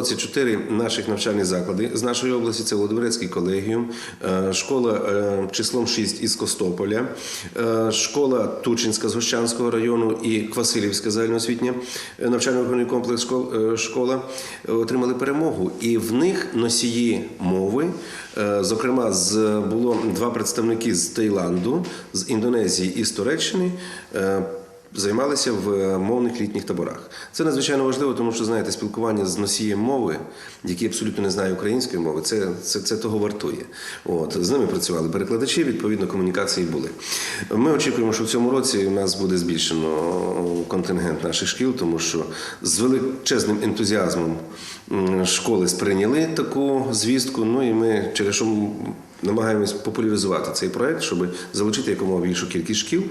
році чотири наших навчальні заклади з нашої області: це Володимирецький колегіум, е, школа е, числом 6 із Костополя, е, школа Тучинська з Гощанського району і Квасилівська загальноосвітня навчально-виховний комплекс школа отримали перемогу. І в них носії мови. Зокрема, було два представники з Таїланду, з Індонезії і з Туреччини. Займалися в мовних літніх таборах. Це надзвичайно важливо, тому що знаєте, спілкування з носієм мови, який абсолютно не знає української мови, це, це, це того вартує. От з ними працювали перекладачі, відповідно, комунікації були. Ми очікуємо, що в цьому році у нас буде збільшено контингент наших шкіл, тому що з величезним ентузіазмом школи сприйняли таку звістку. Ну і ми через що намагаємось популяризувати цей проект, щоб залучити якомога більшу кількість шкіл.